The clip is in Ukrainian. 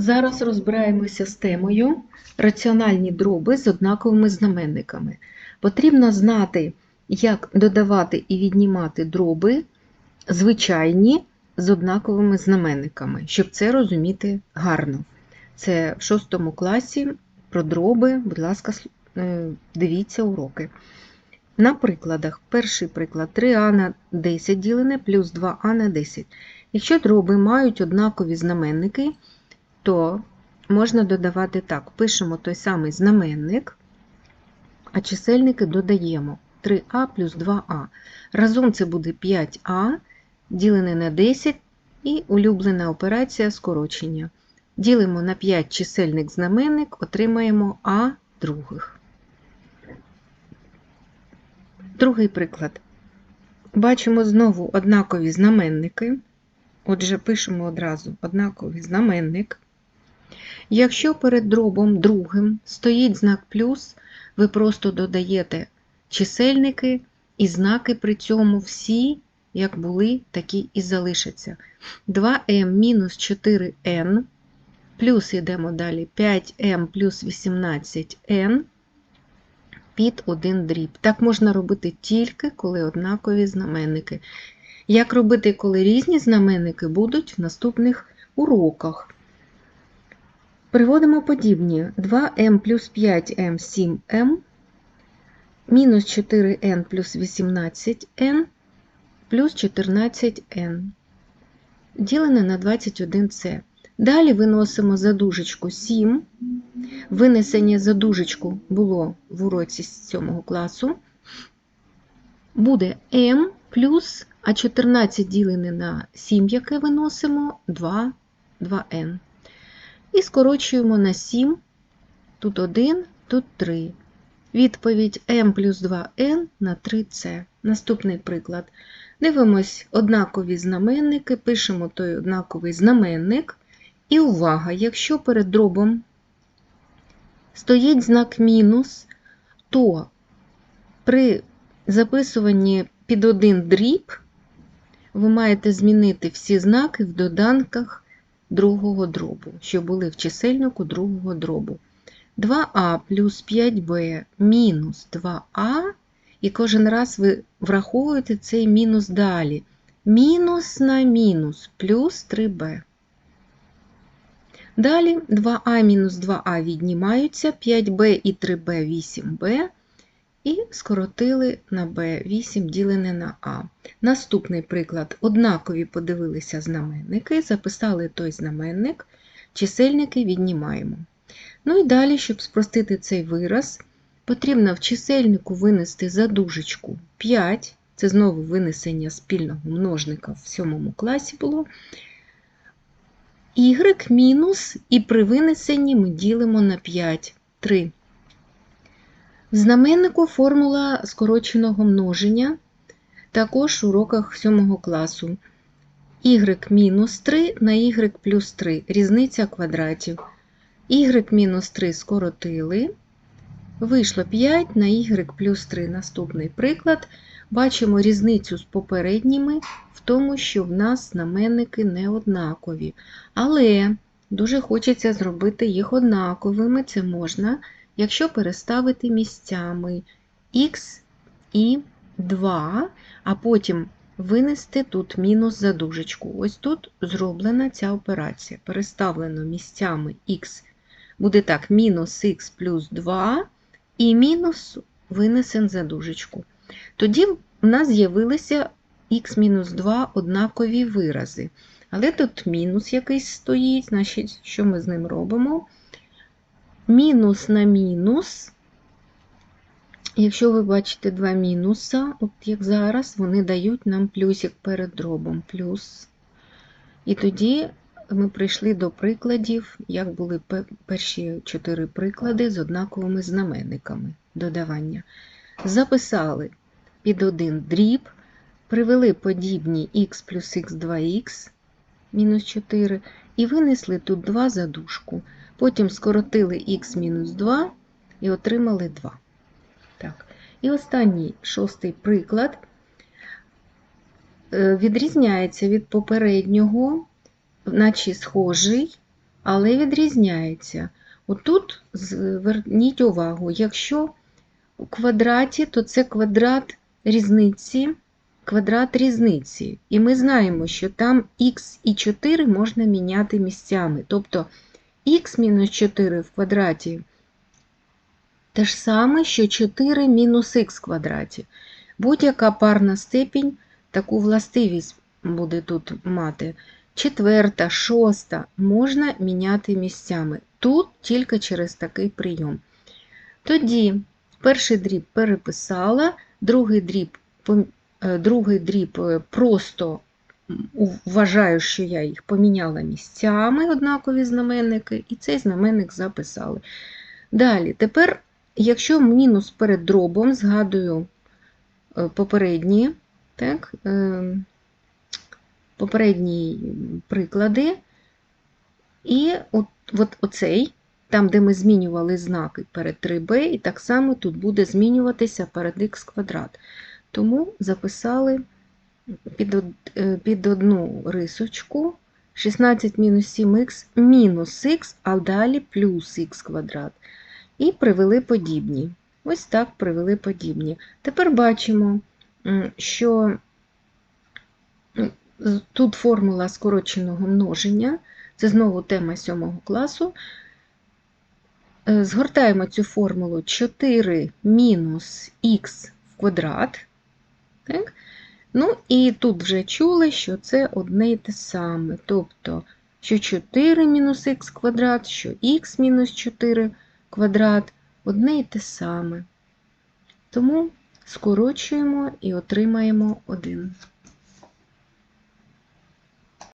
Зараз розбираємося з темою раціональні дроби з однаковими знаменниками. Потрібно знати, як додавати і віднімати дроби звичайні з однаковими знаменниками, щоб це розуміти гарно. Це в 6 класі про дроби, будь ласка, е, дивіться уроки. На прикладах. Перший приклад 3а на 10 ділене плюс 2а на 10. Якщо дроби мають однакові знаменники, то можна додавати так: пишемо той самий знаменник, а чисельники додаємо 3а плюс 2а. Разом це буде 5а, ділене на 10 і улюблена операція скорочення. Ділимо на 5 чисельник знаменник, отримаємо а других. Другий приклад. Бачимо знову однакові знаменники. Отже, пишемо одразу однаковий знаменник. Якщо перед дробом другим стоїть знак плюс, ви просто додаєте чисельники і знаки при цьому всі, як були, такі і залишаться. 2m мінус 4n, плюс йдемо далі 5m плюс 18n під один дріб. Так можна робити тільки, коли однакові знаменники. Як робити, коли різні знаменники будуть в наступних уроках. Приводимо подібні 2m плюс 5m 7m, мінус 4n плюс 18n плюс 14n, ділене на 21c. Далі виносимо за дужечку 7. Винесення за дужечку було в уроці з 7 класу. Буде m плюс, а 14 ділене на 7, яке виносимо, 2, 2n. І скорочуємо на 7, тут 1, тут 3. Відповідь m плюс 2n на 3c. Наступний приклад. Дивимось однакові знаменники, пишемо той однаковий знаменник. І увага, якщо перед дробом стоїть знак мінус, то при записуванні під один дріб ви маєте змінити всі знаки в доданках другого дробу, що були в чисельнику другого дробу. 2а плюс 5b мінус 2а, і кожен раз ви враховуєте цей мінус далі. Мінус на мінус плюс 3b. Далі 2а мінус 2а віднімаються, 5b і 3b 8b, і скоротили на b 8 ділене на а. Наступний приклад. Однакові подивилися знаменники, записали той знаменник, чисельники віднімаємо. Ну і далі, щоб спростити цей вираз, потрібно в чисельнику винести за дужечку 5, це знову винесення спільного множника в 7 класі було. Y мінус, і при винесенні ми ділимо на 5, 3. В знаменнику формула скороченого множення, також в уроках 7 класу. Y мінус 3 на y плюс 3, різниця квадратів. Y мінус 3 скоротили. Вийшло 5 на y плюс 3. Наступний приклад. Бачимо різницю з попередніми в тому, що в нас знаменники не однакові. Але дуже хочеться зробити їх однаковими. Це можна, якщо переставити місцями x і 2, а потім винести тут мінус за дужечку. Ось тут зроблена ця операція. Переставлено місцями x буде так, мінус х плюс 2 і мінус винесен за дужечку. Тоді в нас з'явилися х-2 однакові вирази. Але тут мінус якийсь стоїть, значить, що ми з ним робимо? Мінус на мінус. Якщо ви бачите два мінуса, от як зараз, вони дають нам плюсик перед дробом. Плюс. І тоді ми прийшли до прикладів, як були перші чотири приклади з однаковими знаменниками додавання. Записали під один дріб, привели подібні х плюс х 2х мінус 4 і винесли тут 2 за дужку. Потім скоротили х мінус 2 і отримали 2. Так. І останній шостий приклад е, відрізняється від попереднього, наче схожий, але відрізняється. Отут зверніть увагу, якщо у квадраті, то це квадрат різниці, квадрат різниці. І ми знаємо, що там х і 4 можна міняти місцями. Тобто х мінус 4 в квадраті те ж саме, що 4 мінус х в квадраті. Будь-яка парна степінь таку властивість буде тут мати. Четверта, шоста можна міняти місцями. Тут тільки через такий прийом. Тоді перший дріб переписала, другий дріб, е, другий дріб е, просто вважаю, що я їх поміняла місцями, однакові знаменники, і цей знаменник записали. Далі, тепер, якщо мінус перед дробом, згадую е, попередні, так, е, попередні приклади, і от, от оцей, там, де ми змінювали знаки перед 3b, і так само тут буде змінюватися перед х квадрат. Тому записали під, е, під одну рисочку 16 мінус 7х мінус х, а далі плюс х квадрат. І привели подібні. Ось так привели подібні. Тепер бачимо, що тут формула скороченого множення. Це знову тема 7 класу. Е, Згортаємо цю формулу 4 мінус х в квадрат. Так? Ну і тут вже чули, що це одне й те саме. Тобто, що 4 мінус х квадрат, що х мінус 4 квадрат одне й те саме. Тому скорочуємо і отримаємо 1.